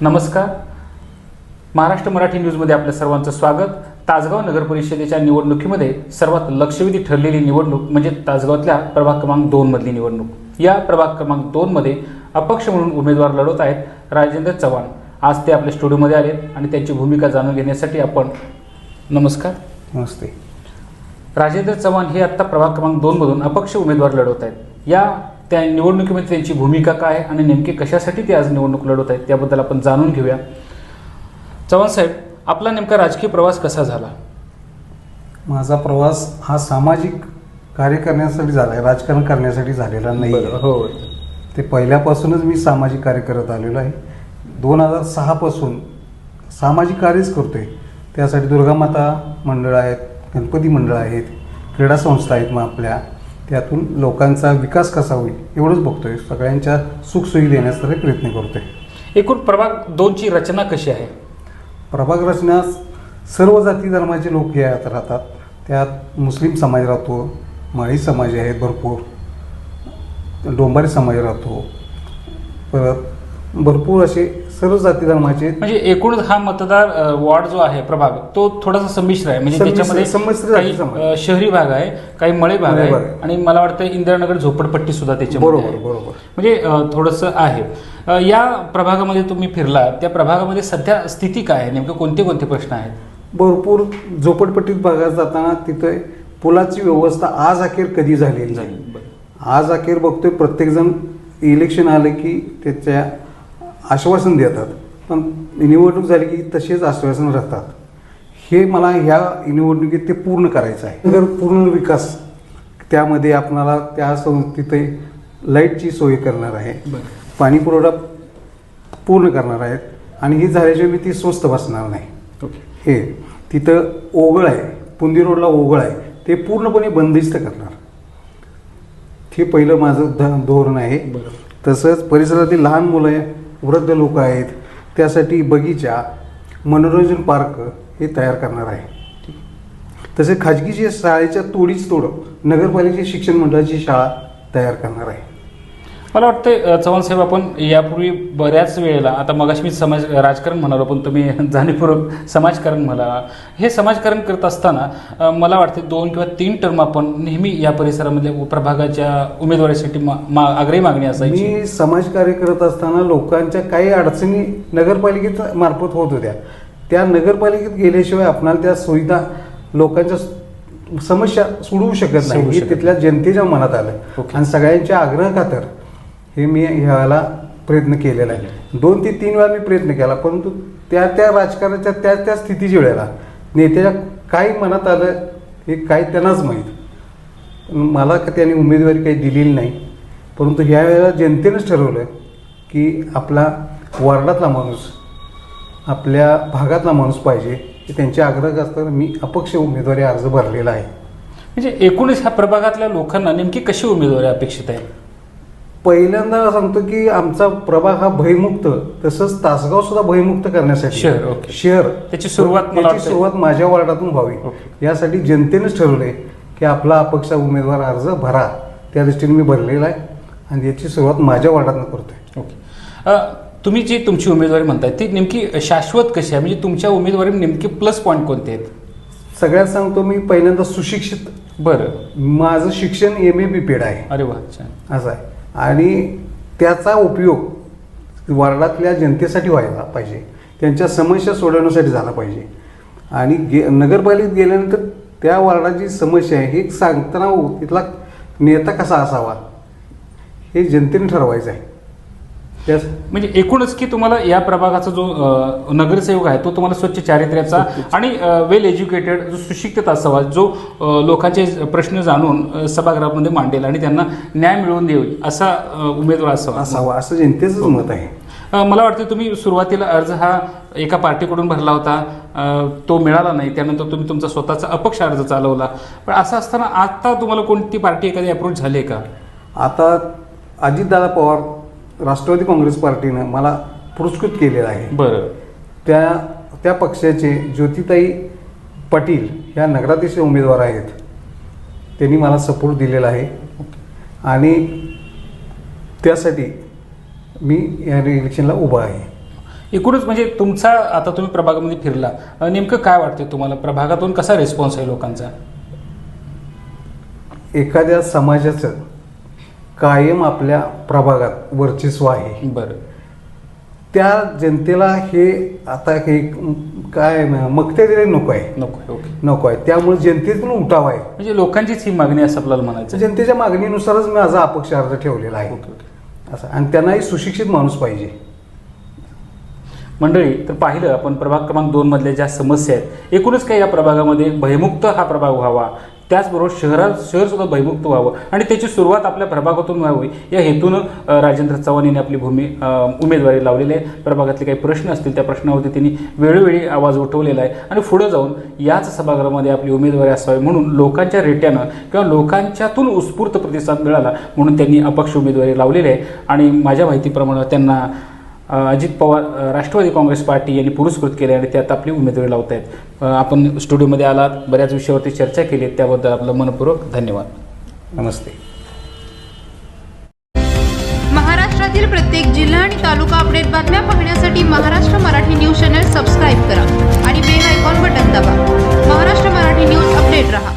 नमस्कार. महाराष्ट्र मराठी न्यूजमध्ये आपल्या सर्वांचं स्वागत. तासगाव नगर परिषदेच्या निवडणुकीमध्ये सर्वात लक्षवेधी ठरलेली निवडणूक म्हणजे तासगावातल्या प्रभाग क्रमांक दोन मधली निवडणूक. या प्रभाग क्रमांक दोन मध्ये अपक्ष म्हणून उमेदवार लढवत आहेत राजेंद्र चव्हाण. आज ते आपल्या स्टुडिओमध्ये आलेत आणि त्यांची भूमिका जाणून घेण्यासाठी आपण नमस्कार. नमस्ते. राजेंद्र चव्हाण हे आत्ता प्रभाग क्रमांक दोन मधून अपक्ष उमेदवार लढवत आहेत. या त्या निवडणुकीमध्ये त्यांची भूमिका काय आहे आणि नेमकी कशासाठी ते आज निवडणूक लढवत आहेत त्याबद्दल आपण जाणून घेऊया. चव्हाण साहेब आपला नेमका राजकीय प्रवास कसा झाला? माझा प्रवास हा सामाजिक कार्य करण्यासाठी झाला आहे राजकारण करण्यासाठी झालेला नाही आहे. हो ते पहिल्यापासूनच मी सामाजिक कार्य करत आलेलो आहे. दोन हजार सहापासून सामाजिक कार्यच करतोय. त्यासाठी दुर्गामाता मंडळ आहेत गणपती मंडळ आहेत क्रीडा संस्था आहेत मग आपल्या. त्यातून लोकांचा विकास कसा होईल एवढंच बघतोय. सगळ्यांच्या सुखसोयी देण्याचा प्रयत्न करतोय. एकूण प्रभाग दोनची रचना कशी आहे? प्रभाग रचना सर्व जाती धर्माचे लोक हे यात राहतात. त्यात मुस्लिम समाज राहतो माळी समाज आहेत भरपूर डोंबारी समाज राहतो. परत भरपूर असे सर्व जाती धर्माचे म्हणजे एकूणच हा मतदार वॉर्ड जो आहे प्रभाग तो थोडासा संमिश्र आहे. म्हणजे त्याच्यामध्ये संमिश्र काही जाती समाज. अ, शहरी भाग आहे काही मळे भाग मळे आहे भाग आहे. आणि मला वाटतं इंदिरानगर झोपडपट्टी सुद्धा त्याच्यामध्ये बरोबर आहे. बरोबर. म्हणजे अ, थोडंसं आहे. अ, या प्रभागामध्ये तुम्ही फिरला त्या प्रभागामध्ये सध्या स्थिती काय आहे? नेमकं कोणते कोणते प्रश्न आहेत? भरपूर झोपडपट्टीत भागात जाताना तिथे पुलाची व्यवस्था आज अखेर कधी झालेली नाही. आज अखेर बघतोय प्रत्येकजण इलेक्शन आलं की त्याच्या आश्वासन देतात. पण निवडणूक झाली की तसेच आश्वासन राहतात. हे मला ह्या निवडणुकीत ते पूर्ण करायचं आहे. जर पूर्ण विकास त्यामध्ये आपणाला त्या सं- तिथे लाईटची सोय करणार आहे. पाणी पुरवठा पूर्ण करणार आहेत आणि हे झाल्याशिवाय मी ती स्वस्त बसणार नाही. ओके. हे तिथं ओघळ आहे. पुंदी रोडला ओघळ आहे. ते पूर्णपणे बंदिस्त करणार. हे पहिलं माझं ध धोरण आहे. तसंच परिसरातील लहान मुलं वृद्ध लोक आहेत त्यासाठी बगीचा मनोरंजन पार्क हे तयार करणार आहे. तसे खाजगी जे शाळेच्या तोडीच तोड नगरपालिकेची शिक्षण मंडळाची शाळा तयार करणार आहे. मला वाटतं चव्हाण साहेब आपण यापूर्वी बऱ्याच वेळेला आता मगाशी मी समाज राजकारण म्हणालो पण तुम्ही जाणीवपूर्वक समाजकारण म्हणा हे समाजकारण करत असताना मला वाटते दोन किंवा तीन टर्म आपण नेहमी या परिसरामध्ये प्रभागाच्या उमेदवारीसाठी मा, मा, आग्रही मागणी असायची. मी समाजकार्य करत असताना लोकांच्या काही अडचणी नगरपालिकेत मार्फत होत होत्या. त्या नगरपालिकेत गेल्याशिवाय आपणाला त्या सुविधा लोकांच्या समस्या सोडवू शकत नाही. हे तिथल्या जनतेच्या मनात आलं. आणि सगळ्यांच्या आग्रह खातर हे मी ह्याला प्रयत्न केलेला आहे. दोन ते तीन वेळा मी प्रयत्न केला परंतु त्या त्या राजकारणाच्या त्या त्या स्थितीच्या वेळेला नेत्याच्या काय मनात आलं हे काय त्यांनाच माहीत. मला का त्याने उमेदवारी काही दिलेली नाही. परंतु ह्या वेळेला जनतेनंच ठरवलं की आपला वार्डातला माणूस आपल्या भागातला माणूस पाहिजे हे त्यांचे आग्रह असताना मी अपक्ष उमेदवारी अर्ज भरलेला आहे. म्हणजे एकूणच ह्या प्रभागातल्या लोकांना नेमकी कशी उमेदवारी अपेक्षित आहे? पहिल्यांदा सांगतो की आमचा प्रभाग हा भयमुक्त तसंच तासगाव सुद्धा भयमुक्त करण्यासाठी. शहर, ओके. शहर त्याची सुरुवात मला त्याची सुरुवात माझ्या वार्डातून व्हावी. ओके. यासाठी जनतेनेच ठरवले की आपला अपक्ष उमेदवार अर्ज भरा. त्या दृष्टीने मी भरलेला आहे आणि याची सुरुवात माझ्या वार्डातून करतोय. ओके अ, तुम्ही जी तुमची उमेदवारी म्हणताय ती नेमकी शाश्वत कशी आहे? म्हणजे तुमच्या उमेदवारी नेमके प्लस पॉईंट कोणते आहेत? सगळ्यात सांगतो मी पहिल्यांदा सुशिक्षित. बरं. माझं शिक्षण एम ए बी पेड आहे. अरे वा छान. असं आहे. आणि त्याचा उपयोग वार्डातल्या जनतेसाठी व्हायला पाहिजे. त्यांच्या समस्या सोडवण्यासाठी झाला पाहिजे. आणि गे नगरपालिकेत गेल्यानंतर त्या वार्डाची समस्या आहे हे सांगताना तिथला नेता कसा असावा? हे जनतेने ठरवायचं आहे. त्यास म्हणजे एकूणच की तुम्हाला या प्रभागाचा जो अ, नगरसेवक आहे तो तुम्हाला स्वच्छ चारित्र्याचा आणि वेल एज्युकेटेड जो सुशिक्षित असावा जो अ, लोकांचे प्रश्न जाणून अ, सभागृहामध्ये मांडेल आणि त्यांना न्याय मिळवून देईल असा अ, उमेदवार असावा. असावा असं जनतेचंच मत आहे. अ, मला वाटतं तुम्ही सुरुवातीला अर्ज हा एका पार्टीकडून भरला होता अ, तो मिळाला नाही त्यानंतर तुम्ही तुमचा स्वतःचा अपक्ष अर्ज चालवला. पण असं असताना आता तुम्हाला कोणती पार्टी एखादी अप्रोच झाली आहे का? आता अजितदादा पवार राष्ट्रवादी काँग्रेस पार्टीनं मला पुरस्कृत केलेला आहे. बरं. त्या त्या पक्षाचे ज्योतिताई पाटील ह्या नगराध्यक्ष उमेदवार आहेत. त्यांनी मला सपोर्ट दिलेला आहे. आणि त्यासाठी मी या इलेक्शनला उभा आहे. एकूणच म्हणजे तुमचा आता तुम्ही प्रभागामध्ये फिरला नेमकं काय वाटते तुम्हाला? प्रभागातून कसा रिस्पॉन्स आहे लोकांचा? एखाद्या समाजाचं कायम आपल्या प्रभागात वर्चस्व आहे. बरं. त्या जनतेला हे आता हे काय मक्ते दिले नको आहे. नको आहे ओके. नको आहे. त्यामुळे जनतेतून उठाव आहे. म्हणजे लोकांचीच ही मागणी असं आपल्याला म्हणायचं आहे. जनतेच्या मागणीनुसारच माझा अपक्ष अर्ज ठेवलेला आहे. Okay okay. असं. आणि त्यांनाही सुशिक्षित माणूस पाहिजे. मंडळी तर पाहिलं आपण प्रभाग क्रमांक दोन मधल्या ज्या समस्या आहेत एकूणच काही या प्रभागामध्ये? भयमुक्त हा प्रभाग व्हावा. त्याचबरोबर शहरात शहरसुद्धा भयमुक्त व्हावं आणि त्याची सुरुवात आपल्या प्रभागातून व्हावी. या हेतूनं राजेंद्र चव्हाण यांनी आपली भूमी उमेदवारी लावलेली आहे. प्रभागातले काही प्रश्न असतील त्या प्रश्नावरती त्यांनी वेळोवेळी आवाज उठवलेला आहे. आणि पुढं जाऊन याच सभागृहामध्ये आपली उमेदवारी असावी म्हणून लोकांच्या रेट्यानं किंवा लोकांच्यातून उत्स्फूर्त प्रतिसाद मिळाला म्हणून त्यांनी अपक्ष उमेदवारी लावलेली आहे. आणि माझ्या माहितीप्रमाणे त्यांना अजित पवार राष्ट्रवादी काँग्रेस पार्टी यांनी पुरस्कृत केले आणि त्यात आपली उमेदवारी लावत आहेत आपण स्टुडिओमध्ये आलात बऱ्याच विषयावरती चर्चा केली त्याबद्दल आपलं मनपूर्वक धन्यवाद. नमस्ते. महाराष्ट्रातील प्रत्येक जिल्हा आणि तालुका अपडेट बातम्या पाहण्यासाठी Maharashtra Marathi news channel subscribe करा आणि बेल आयकॉन बटन दाबा. महाराष्ट्र मराठी न्यूज अपडेट रहा.